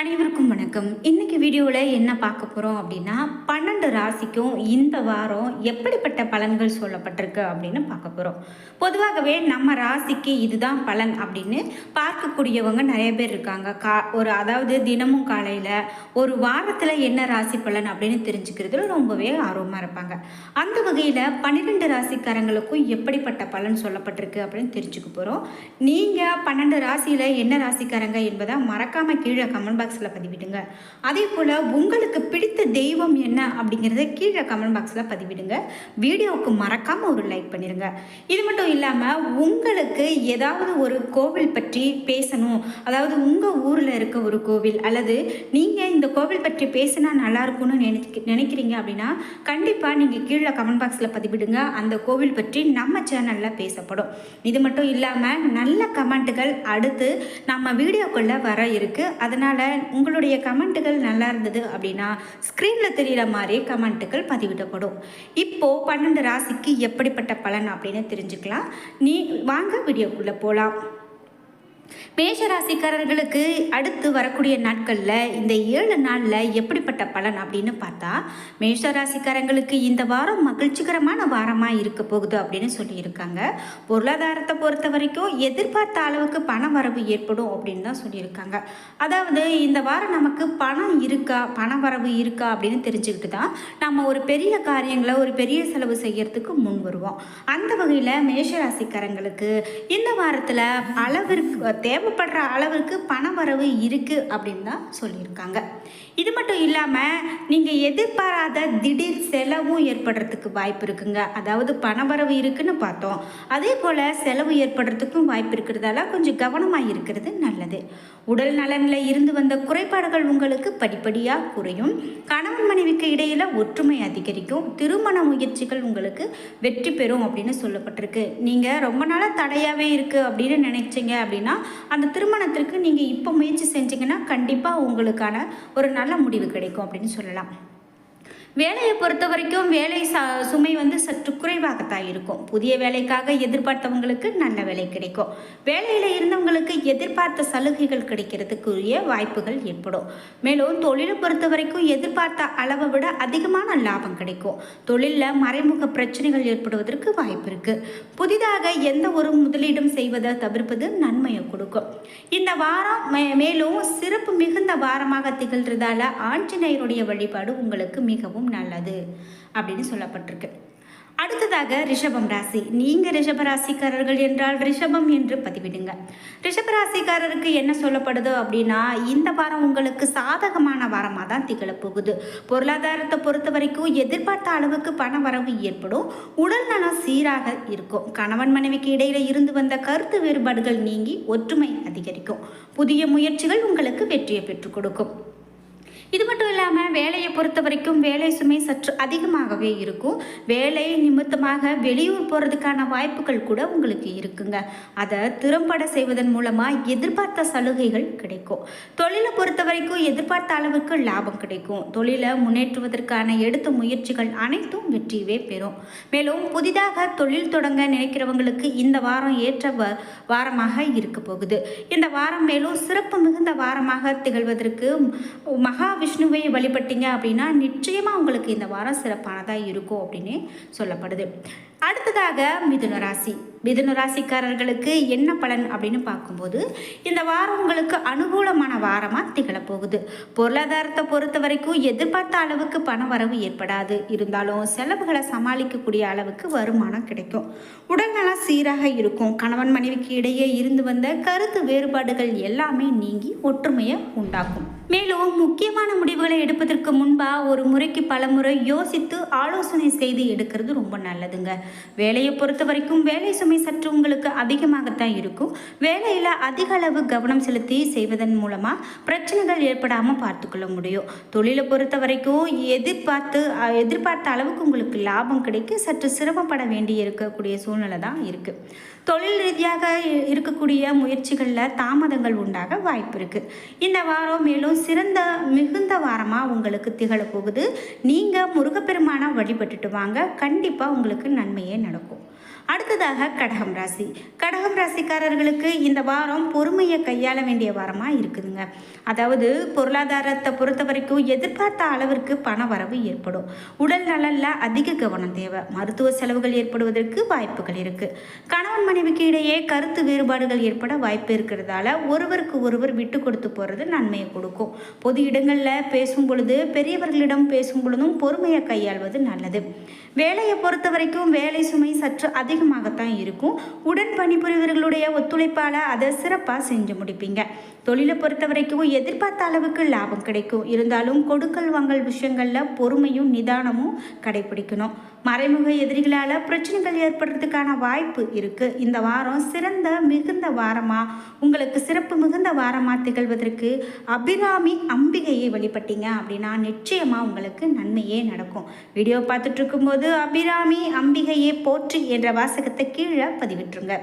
அனைவருக்கும் வணக்கம். இன்னைக்கு வீடியோவில் என்ன பார்க்க போகிறோம் அப்படின்னா பன்னெண்டு ராசிக்கும் இந்த வாரம் எப்படிப்பட்ட பலன்கள் சொல்லப்பட்டிருக்கு அப்படின்னு பார்க்க போகிறோம் பொதுவாகவே நம்ம ராசிக்கு இதுதான் பலன் அப்படின்னு பார்க்கக்கூடியவங்க நிறைய பேர் இருக்காங்க. கா ஒரு அதாவது தினமும் காலையில் ஒரு வாரத்தில் என்ன ராசி பலன் அப்படின்னு தெரிஞ்சுக்கிறதுல ரொம்பவே ஆர்வமாக இருப்பாங்க. அந்த வகையில் பன்னிரெண்டு ராசிக்காரங்களுக்கும் எப்படிப்பட்ட பலன் சொல்லப்பட்டிருக்கு அப்படின்னு தெரிஞ்சுக்க போகிறோம் நீங்கள் பன்னெண்டு ராசியில் என்ன ராசிக்காரங்க என்பதை மறக்காமல் கீழே கமெண்ட் பாக்ஸில் பதிவிடுங்க. அதே போல் உங்களுக்கு பிடித்த தெய்வம் என்ன அப்படிங்கிறத கீழே கமெண்ட் பாக்ஸில் பதிவிடுங்க. வீடியோவுக்கு மறக்காமல் ஒரு லைக் பண்ணிடுங்க இது மட்டும் இல்லாமல் உங்களுக்கு ஏதாவது ஒரு கோவில் பற்றி பேசணும். அதாவது உங்கள் ஊரில் இருக்க ஒரு கோவில் அல்லது நீங்கள் இந்த கோவில் பற்றி பேசினா நல்லாயிருக்கும்னு நினைக்க நினைக்கிறீங்க அப்படின்னா கண்டிப்பாக நீங்கள் கீழே கமெண்ட் பாக்ஸில் பதிவிடுங்க. அந்த கோவில் பற்றி நம்ம சேனலில் பேசப்படும். இது மட்டும் இல்லாமல் நல்ல கமெண்ட்டுகள் அடுத்து நம்ம வீடியோக்குள்ளே வர இருக்குது அதனால் உங்களுடைய கமெண்ட்டுகள் நல்லா இருந்தது அப்படின்னா ஸ்க்ரீனில் தெரிகிற மாதிரி கமெண்ட்டுகள் பதிவிடப்படும். இப்போது பன்னெண்டு ராசிக்கு எப்படிப்பட்ட பலன் அப்படின்னு தெரிஞ்சுக்கலாம். நீ வாங்க வீடியோக்குள்ளே போகலாம் மேஷராசிக்காரர்களுக்கு அடுத்து வரக்கூடிய நாட்களில் இந்த ஏழு நாளில் எப்படிப்பட்ட பலன் அப்படின்னு பார்த்தா மேஷராசிக்காரங்களுக்கு இந்த வாரம் மகிழ்ச்சிகரமான வாரமாக இருக்க போகுது அப்படின்னு சொல்லியிருக்காங்க. பொருளாதாரத்தை பொறுத்த வரைக்கும் எதிர்பார்த்த அளவுக்கு பண வரவு ஏற்படும் அப்படின்னு தான் சொல்லியிருக்காங்க. அதாவது இந்த வாரம் நமக்கு பணம் இருக்கா பண வரவு இருக்கா அப்படின்னு தெரிஞ்சுக்கிட்டு தான் நம்ம ஒரு பெரிய காரியங்களை ஒரு பெரிய செலவு செய்யறதுக்கு முன் வருவோம். அந்த வகையில் மேஷராசிக்காரங்களுக்கு இந்த வாரத்தில் அளவிற்கு தேவைப்படுற அளவுக்கு பண வரவு இருக்குது அப்படின்னு தான் சொல்லியிருக்காங்க. இது மட்டும் இல்லாமல் நீங்கள் எதிர்பாராத திடீர் செலவும் ஏற்படுறதுக்கு வாய்ப்பு இருக்குங்க. அதாவது பண வரவு இருக்குன்னு பார்த்தோம். அதே போல் செலவு ஏற்படுறதுக்கும் வாய்ப்பு இருக்கிறதால கொஞ்சம் கவனமாக இருக்கிறது நல்லது. உடல் நலனில் இருந்து வந்த குறைபாடுகள் உங்களுக்கு படிப்படியாக குறையும். கணவன் மனைவிக்கு இடையில் ஒற்றுமை அதிகரிக்கும். திருமண முயற்சிகள் உங்களுக்கு வெற்றி பெறும் அப்படின்னு சொல்லப்பட்டிருக்கு. நீங்கள் ரொம்ப நாளாக தடையாகவே இருக்குது அப்படின்னு நினைச்சிங்க அப்படின்னா அந்த திருமணத்திற்கு நீங்கள் இப்போ முயற்சி செஞ்சீங்கன்னா கண்டிப்பாக உங்களுக்கான ஒரு நல்ல முடிவு கிடைக்கும் அப்படின்னு சொல்லலாம். வேலையை பொறுத்த வரைக்கும் வேலை ச சுமை வந்து சற்று குறைவாகத்தான் இருக்கும். புதிய வேலைக்காக எதிர்பார்த்தவங்களுக்கு நல்ல வேலை கிடைக்கும். வேலையில் இருந்தவங்களுக்கு எதிர்பார்த்த சலுகைகள் கிடைக்கிறதுக்குரிய வாய்ப்புகள் ஏற்படும். மேலும் தொழிலை பொறுத்த வரைக்கும் எதிர்பார்த்த அளவை விட அதிகமான லாபம் கிடைக்கும். தொழிலில் மறைமுக பிரச்சனைகள் ஏற்படுவதற்கு வாய்ப்பு இருக்குது புதிதாக எந்த ஒரு முதலீடும் செய்வதை தவிர்ப்பது நன்மையை கொடுக்கும். இந்த வாரம் மே மேலும் சிறப்பு மிகுந்த வாரமாக திகழ்கிறதால ஆஞ்சநேயருடைய வழிபாடு உங்களுக்கு மிகவும் நல்லது அப்படின்னு சொல்லப்பட்டிருக்கு. அடுத்ததாக ரிஷபம் ராசி. நீங்கள் ரிஷப ராசிக்காரர்கள் என்றால் ரிஷபம் என்று பதிவிடுங்க. ரிஷப ராசிக்காரருக்கு என்ன சொல்லப்படுது அப்படின்னா இந்த வாரம் உங்களுக்கு சாதகமான வாரமாக தான் திகழப் போகுது. பொருளாதாரத்தை பொறுத்த வரைக்கும் எதிர்பார்த்த அளவுக்கு பண வரவு ஏற்படும். உடல் நலம் சீராக இருக்கும். கணவன் மனைவிக்கு இடையில இருந்து வந்த கருத்து வேறுபாடுகள் நீங்கி ஒற்றுமை அதிகரிக்கும். புதிய முயற்சிகள் உங்களுக்கு வெற்றியை பெற்றுக் கொடுக்கும். இது மட்டும் இல்லாமல் வேலையை பொறுத்த வரைக்கும் வேலை சுமை சற்று அதிகமாகவே இருக்கும். வேலை நிமித்தமாக வெளியூர் போகிறதுக்கான வாய்ப்புகள் கூட உங்களுக்கு இருக்குங்க. அதை திறம்பட செய்வதன் மூலமாக எதிர்பார்த்த சலுகைகள் கிடைக்கும். தொழிலை பொறுத்த வரைக்கும் எதிர்பார்த்த அளவுக்கு லாபம் கிடைக்கும். தொழிலை முன்னேற்றுவதற்கான எடுத்த முயற்சிகள் அனைத்தும் வெற்றியவே பெறும். மேலும் புதிதாக தொழில் தொடங்க நினைக்கிறவங்களுக்கு இந்த வாரம் ஏற்ற வ வாரமாக இருக்க போகுது. இந்த வாரம் மேலும் சிறப்பு மிகுந்த வாரமாக திகழ்வதற்கு மகா விஷ்ணுவை வழிபட்டீங்க அப்படின்னா நிச்சயமாக உங்களுக்கு இந்த வாரம் சிறப்பானதாக இருக்கும் அப்படின்னு சொல்லப்படுது. அடுத்ததாக மிதுன ராசி. மிதுன ராசிக்காரர்களுக்கு என்ன பலன் அப்படின்னு பார்க்கும்போது இந்த வாரம் உங்களுக்கு அனுகூலமான வாரமாக திகழப்போகுது. பொருளாதாரத்தை பொறுத்த வரைக்கும் எதிர்பார்த்த அளவுக்கு பண வரவு ஏற்படாது. இருந்தாலும் செலவுகளை சமாளிக்கக்கூடிய அளவுக்கு வருமானம் கிடைக்கும். உடல்நலம் சீராக இருக்கும். கணவன் மனைவிக்கு இடையே இருந்து வந்த கருத்து வேறுபாடுகள் எல்லாமே நீங்கி ஒற்றுமையை உண்டாக்கும். மேலும் முக்கியமான முடிவுகளை எடுப்பதற்கு முன்பாக ஒரு முறைக்கு பல முறை யோசித்து ஆலோசனை செய்து எடுக்கிறது ரொம்ப நல்லதுங்க. வேலையை பொறுத்த வரைக்கும் வேலை சுமை சற்று உங்களுக்கு அதிகமாகத்தான் இருக்கும். வேலையில் அதிக அளவு கவனம் செலுத்தி செய்வதன் மூலமாக பிரச்சனைகள் ஏற்படாமல் பார்த்துக்கொள்ள முடியும். தொழிலை பொறுத்த வரைக்கும் எதிர்பார்த்து எதிர்பார்த்த அளவுக்கு உங்களுக்கு லாபம் கிடைக்க சற்று சிரமப்பட வேண்டி இருக்கக்கூடிய சூழ்நிலை தான் இருக்குது தொழில் ரீதியாக இருக்கக்கூடிய முயற்சிகளில் தாமதங்கள் உண்டாக வாய்ப்பு இருக்குது இந்த வாரம் மேலும் சிறந்த மிகுந்த வாரமாக உங்களுக்கு திகழப் போகுது. நீங்கள் முருகப்பெருமானை வழிபட்டுட்டு வாங்க. கண்டிப்பாக உங்களுக்கு நன்மையே நடக்கும். அடுத்ததாக கடகம் ராசி. கடகம் ராசிக்காரர்களுக்கு இந்த வாரம் பொறுமையை கையாள வேண்டிய வாரமாக இருக்குதுங்க. அதாவது பொருளாதாரத்தை பொறுத்த வரைக்கும் எதிர்பார்த்த அளவிற்கு பண வரவு ஏற்படும். உடல் நலனில் அதிக கவனம் தேவை. மருத்துவ செலவுகள் ஏற்படுவதற்கு வாய்ப்புகள் இருக்குது கணவன் மனைவிக்கு இடையே கருத்து வேறுபாடுகள் ஏற்பட வாய்ப்பு இருக்கிறதால ஒருவருக்கு ஒருவர் விட்டு கொடுத்து போகிறது நன்மையை கொடுக்கும். பொது இடங்களில் பேசும் பொழுது பெரியவர்களிடம் பேசும் பொழுதும் பொறுமையை கையாள்வது நல்லது. வேலையை பொறுத்த வரைக்கும் வேலை சுமை சற்று அதிகமாகத்தான் இருக்கும். உடன் பணிபுரிவர்களுடைய ஒத்துழைப்பால் அதை சிறப்பாக செஞ்சு முடிப்பீங்க. தொழிலை பொறுத்த வரைக்கும் எதிர்பார்த்த அளவுக்கு லாபம் கிடைக்கும். இருந்தாலும் கொடுக்கல் வாங்கல் விஷயங்களில் பொறுமையும் நிதானமும் கடைபிடிக்கணும். மறைமுக எதிரிகளால் பிரச்சனைகள் ஏற்படுறதுக்கான வாய்ப்பு இருக்குது இந்த வாரம் சிறந்த மிகுந்த வாரமாக உங்களுக்கு சிறப்பு மிகுந்த வாரமாக திகழ்வதற்கு அபிராமி அம்பிகையை வழிபட்டீங்க அப்படின்னா நிச்சயமாக உங்களுக்கு நன்மையே நடக்கும். வீடியோ பார்த்துட்டு இருக்கும்போது அபிராமி அம்பிகையே போற்றி என்ற வாசகத்தை கீழே பதிவிட்டுருங்க.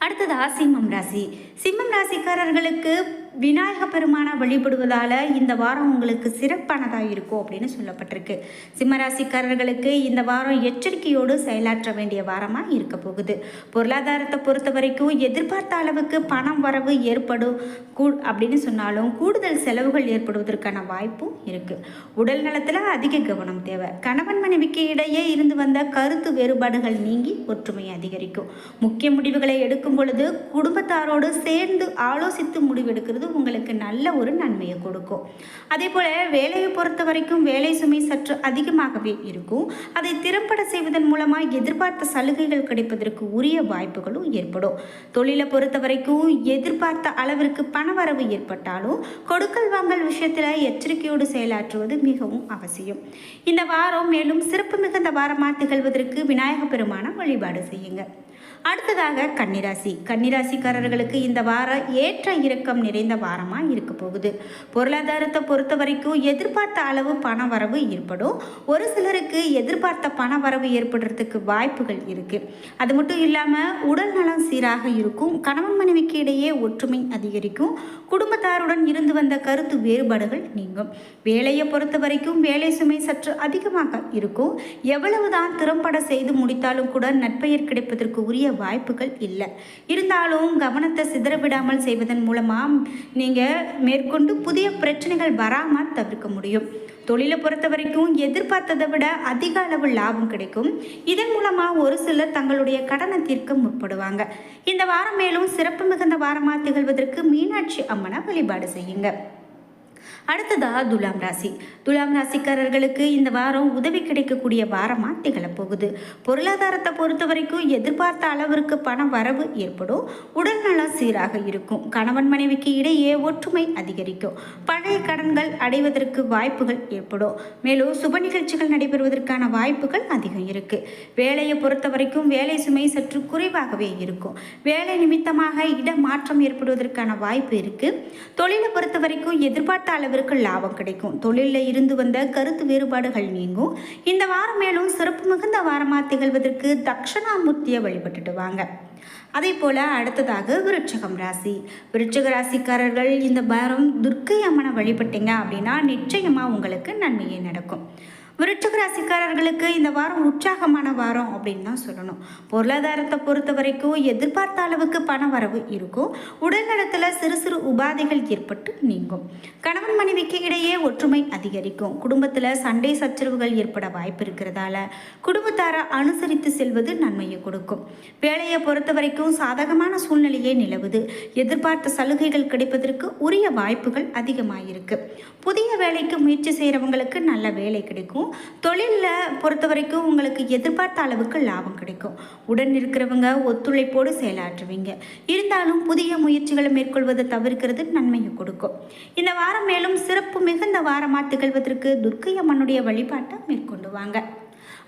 அடுத்ததா சிம்மம் ராசி. சிம்மம் ராசிக்காரர்களுக்கு விநாயக பெருமானை வழிபடுவதால் இந்த வாரம் உங்களுக்கு சிறப்பானதாக இருக்கும் அப்படின்னு சொல்லப்பட்டிருக்கு. சிம்மராசிக்காரர்களுக்கு இந்த வாரம் எச்சரிக்கையோடு செயலாற்ற வேண்டிய வாரமாக இருக்க போகுது. பொருளாதாரத்தை பொறுத்த வரைக்கும் எதிர்பார்த்த அளவுக்கு பணம் வரவு ஏற்படும். கூ அப்படின்னு சொன்னாலும் கூடுதல் செலவுகள் ஏற்படுவதற்கான வாய்ப்பும் இருக்குது உடல் நலத்தில் அதிக கவனம் தேவை. கணவன் மனைவிக்கு இடையே இருந்து வந்த கருத்து வேறுபாடுகள் நீங்கி ஒற்றுமை அதிகரிக்கும். முக்கிய முடிவுகளை எடுக்கும் பொழுது குடும்பத்தாரோடு சேர்ந்து ஆலோசித்து முடிவெடுக்கிறது உங்களுக்கு நல்ல ஒரு நன்மையை கொடுக்கும். அதே போல் வேலையை பொறுத்த வரைக்கும் வேலை சுமை சற்று அதிகமாகவே இருக்கும். அதை திறம்பட செய்வதன் மூலமாக எதிர்பார்த்த சலுகைகள் கிடைப்பதற்கு உரிய வாய்ப்புகளும் ஏற்படும். தொழிலை பொறுத்த வரைக்கும் எதிர்பார்த்த அளவிற்கு பணவரவு ஏற்பட்டாலும் கொடுக்கல் வாங்கல் விஷயத்தில் எச்சரிக்கையோடு செயலாற்றுவது மிகவும் அவசியம். இந்த வாரம் மேலும் சிறப்பு மிகுந்த வாரமாக திகழ்வதற்கு விநாயக பெருமான வழிபாடு செய்யுங்க அடுத்ததாக கன்னிராசி. கன்னிராசிக்காரர்களுக்கு இந்த வாரம் ஏற்ற இறக்கம் நிறைந்த வாரமாக இருக்க போகுது. பொருளாதாரத்தை பொறுத்த வரைக்கும் எதிர்பார்த்த அளவு பண வரவு ஏற்படும். ஒரு சிலருக்கு எதிர்பார்த்த பண வரவு ஏற்படுறதுக்கு வாய்ப்புகள் இருக்குது அது மட்டும் இல்லாமல் உடல் நலம் சீராக இருக்கும். கணவன் மனைவிக்கு இடையே ஒற்றுமை அதிகரிக்கும். குடும்பத்தாருடன் இருந்து வந்த கருத்து வேறுபாடுகள் நீங்கும். வேலையை பொறுத்த வரைக்கும் வேலை சுமை சற்று அதிகமாக இருக்கும். எவ்வளவுதான் திறம்பட செய்து முடித்தாலும் கூட நட்பெயர் கிடைப்பதற்கு உரிய வாய்ப்புகள் இல்லை. இருந்தாலும் கவனத்தை சிதறவிடாமல் செய்வதன் மூலமாக நீங்கள் மேற்கொண்டு புதிய பிரச்சனைகள் வராமல் தவிர்க்க முடியும். தொழிலை பொறுத்த வரைக்கும் எதிர்பார்த்ததை விட அதிக அளவு லாபம் கிடைக்கும். இதன் மூலமாக ஒரு சிலர் தங்களுடைய கடனை தீர்க்க முற்படுவாங்க. இந்த வாரம் மேலும் சிறப்பு மிகுந்த வாரமாக திகழ்வதற்கு மீனாட்சி அம்மனை வழிபாடு செய்யுங்க. அடுத்ததாக துலாம் ராசி. துலாம் ராசிக்காரர்களுக்கு இந்த வாரம் உதவி கிடைக்கக்கூடிய வாரமாக திகழப்போகுது. பொருளாதாரத்தை பொறுத்த வரைக்கும் எதிர்பார்த்த அளவிற்கு பண வரவு ஏற்படும். உடல்நலம் சீராக இருக்கும். கணவன் மனைவிக்கு இடையே ஒற்றுமை அதிகரிக்கும். பழைய கடன்கள் அடைவதற்கு வாய்ப்புகள் ஏற்படும். மேலும் சுப நிகழ்ச்சிகள் நடைபெறுவதற்கான வாய்ப்புகள் அதிகம் இருக்கு. வேலையை பொறுத்த வரைக்கும் வேலை சுமை சற்று குறைவாகவே இருக்கும். வேலை நிமித்தமாக இடமாற்றம் ஏற்படுவதற்கான வாய்ப்பு இருக்கு. தொழிலை பொறுத்த வரைக்கும் எதிர்பார்த்த அளவிற்கு லாபம் கிடைக்கும். தொழிலில் இருந்து வந்த கருத்து வேறுபாடுகள் நீங்கும். இந்த வாரம் மேலும் சிறப்பு மிகுந்த வாரமாக திகழ்வதற்கு தக்ஷணாமூர்த்தியை வழிபட்டுட்டு வாங்க. அதே போல் அடுத்ததாக விருட்சகம் ராசி. விருட்சக ராசிக்காரர்கள் இந்த வாரம் துர்க்கை அம்மனை வழிபட்டீங்க அப்படின்னா நிச்சயமாக உங்களுக்கு நன்மையே நடக்கும். விருட்சக ராசிக்காரர்களுக்கு இந்த வாரம் உற்சாகமான வாரம் அப்படின்னு தான் சொல்லணும். பொருளாதாரத்தை பொறுத்த வரைக்கும் எதிர்பார்த்த அளவுக்கு பண வரவு இருக்கும். உடல்நலத்தில் சிறு சிறு உபாதைகள் ஏற்பட்டு நீங்கும். கணவன் மனைவிக்கு இடையே ஒற்றுமை அதிகரிக்கும். குடும்பத்தில் சண்டை சச்சரவுகள் ஏற்பட வாய்ப்பு இருக்கிறதால குடும்பத்தாரை அனுசரித்து செல்வது நன்மையை கொடுக்கும். வேலையை பொறுத்த வரைக்கும் சாதகமான சூழ்நிலையே நிலவுது. எதிர்பார்த்த சலுகைகள் கிடைப்பதற்கு உரிய வாய்ப்புகள் அதிகமாயிருக்கு. புதிய வேலைக்கு முயற்சி செய்கிறவங்களுக்கு நல்ல வேலை கிடைக்கும். தொழிலில் பொறுத்த வரைக்கும் உங்களுக்கு எதிர்பார்த்த அளவுக்கு லாபம் கிடைக்கும். உடன் இருக்கிறவங்க ஒத்துழைப்போடு செயலாற்றுவீங்க. இருந்தாலும் புதிய முயற்சிகளை மேற்கொள்வதை தவிர்க்கிறது நன்மையை கொடுக்கும். இந்த வாரம் மேலும் சிறப்பு மிகுந்த வாரமாக திகழ்வதற்கு துர்க்கை அம்மனுடைய வழிபாட்டை மேற்கொண்டு வாங்க.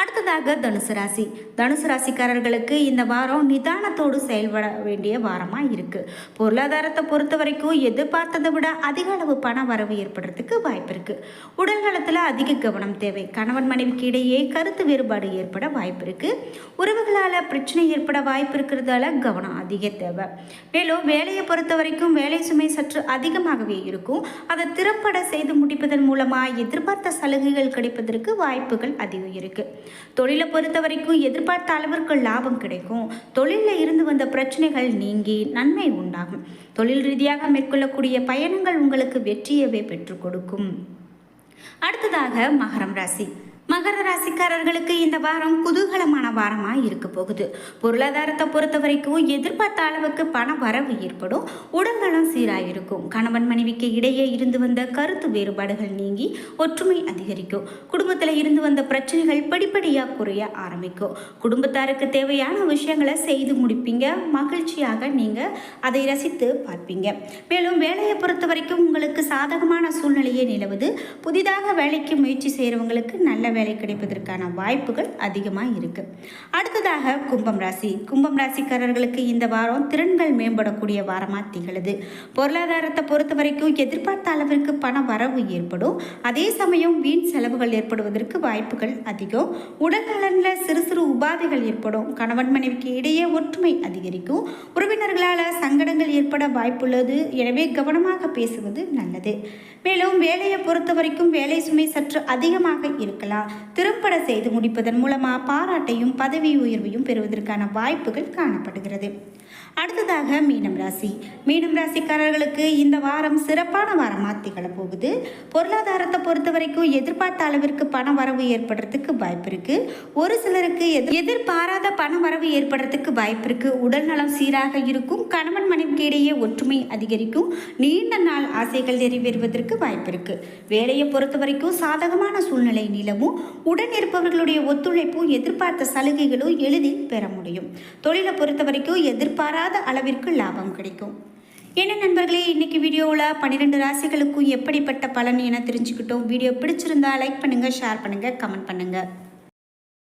அடுத்ததாக தனுசு ராசி. தனுசு ராசிக்காரர்களுக்கு இந்த வாரம் நிதானத்தோடு செயல்பட வேண்டிய வாரமாக இருக்குது பொருளாதாரத்தை பொறுத்த வரைக்கும் எதிர்பார்த்ததை விட அதிக அளவு பண வரவு ஏற்படுறதுக்கு வாய்ப்பு இருக்குது உடல் நலத்தில் அதிக கவனம் தேவை. கணவன் மனைவிக்கு இடையே கருத்து வேறுபாடு ஏற்பட வாய்ப்பு இருக்குது உறவுகளால் பிரச்சனை ஏற்பட வாய்ப்பு இருக்கிறதால கவனம் அதிக தேவை. மேலும் வேலையை பொறுத்த வரைக்கும் வேலை சுமை சற்று அதிகமாகவே இருக்கும். அதை திறம்பட செய்து முடிப்பதன் மூலமாக எதிர்பார்த்த சலுகைகள் கிடைப்பதற்கு வாய்ப்புகள் அதிகம் இருக்குது தொழிலை பொறுத்த வரைக்கும் எதிர்பார்த்த அளவிற்கு லாபம் கிடைக்கும். தொழிலில் இருந்து வந்த பிரச்சனைகள் நீங்கி நன்மை உண்டாகும். தொழில் ரீதியாக மேற்கொள்ளக்கூடிய பயணங்கள் உங்களுக்கு வெற்றியவே பெற்றுக் கொடுக்கும். அடுத்ததாக மகரம் ராசி. மகர ராசிக்காரர்களுக்கு இந்த வாரம் குதூகலமான வாரமாக இருக்க போகுது. பொருளாதாரத்தை பொறுத்த வரைக்கும் எதிர்பார்த்த அளவுக்கு பண வரவு ஏற்படும். உடல்நலம் சீராக இருக்கும் கணவன் மனைவிக்கு இடையே இருந்து வந்த கருத்து வேறுபாடுகள் நீங்கி ஒற்றுமை அதிகரிக்கும். குடும்பத்தில் இருந்து வந்த பிரச்சனைகள் படிப்படியாக குறைய ஆரம்பிக்கும். குடும்பத்தாருக்கு தேவையான விஷயங்களை செய்து முடிப்பீங்க. மகிழ்ச்சியாக நீங்கள் அதை ரசித்து பார்ப்பீங்க. மேலும் வேலையை பொறுத்த வரைக்கும் உங்களுக்கு சாதகமான சூழ்நிலையே நிலவுது. புதிதாக வேலைக்கு முயற்சி செய்கிறவங்களுக்கு நல்ல வேலை கிடைப்பதற்கான வாய்ப்புகள் அதிகமாக இருக்கு. அடுத்ததாக கும்பம் ராசி. கும்பம் ராசிக்காரர்களுக்கு இந்த வாரம் திறன்கள் மேம்படக்கூடிய வாரமாக திகழுது. பொருளாதாரத்தை பொறுத்த வரைக்கும் எதிர்பார்த்த அளவிற்கு பண வரவு ஏற்படும். அதே சமயம் வீண் செலவுகள் ஏற்படுவதற்கு வாய்ப்புகள் அதிகம். உடல் நலனில் சிறு சிறு உபாதைகள் ஏற்படும். கணவன் மனைவிக்கு இடையே ஒற்றுமை அதிகரிக்கும். உறவினர்களால் சங்கடங்கள் ஏற்பட வாய்ப்புள்ளது. எனவே கவனமாக பேசுவது நல்லது. மேலும் வேலையை பொறுத்த வரைக்கும் வேலை சுமை சற்று அதிகமாக இருக்கலாம். திருப்பட செய்து முடிப்பதன் மூலமாக பாராட்டையும் பதவி உயர்வையும் பெறுவதற்கான வாய்ப்புகள் காணப்படுகிறது. அடுத்ததாக மீனம் ராசி. மீனம் ராசிக்காரர்களுக்கு இந்த வாரம் சிறப்பான வாரமாக திகழப் போகுது. பொருளாதாரத்தை பொறுத்த வரைக்கும் எதிர்பார்த்த அளவிற்கு பண வரவு ஏற்படுறதுக்கு வாய்ப்பு இருக்கு. ஒரு சிலருக்கு எதிர் எதிர்பாராத பண வரவு ஏற்படுறதுக்கு வாய்ப்பு இருக்குது உடல் நலம் சீராக இருக்கும். கணவன் மனைவிக்கு இடையே ஒற்றுமை அதிகரிக்கும். நீண்ட நாள் ஆசைகள் நிறைவேறுவதற்கு வாய்ப்பு இருக்குது வேலையை பொறுத்த வரைக்கும் சாதகமான சூழ்நிலை நிலவும். உடன் இருப்பவர்களுடைய ஒத்துழைப்பும் எதிர்பார்த்த சலுகைகளும் எளிதில் பெற முடியும். தொழிலை பொறுத்த வரைக்கும் எதிர்பாராத அளவிற்கு லாபம் கிடைக்கும். என்ன நண்பர்களே இன்னைக்கு வீடியோவில் பன்னிரெண்டு ராசிகளுக்கும் எப்படிப்பட்ட பலன் என தெரிஞ்சுக்கிட்டோம். வீடியோ பிடிச்சிருந்தா லைக் பண்ணுங்கள் ஷேர் பண்ணுங்கள் கமெண்ட் பண்ணுங்கள்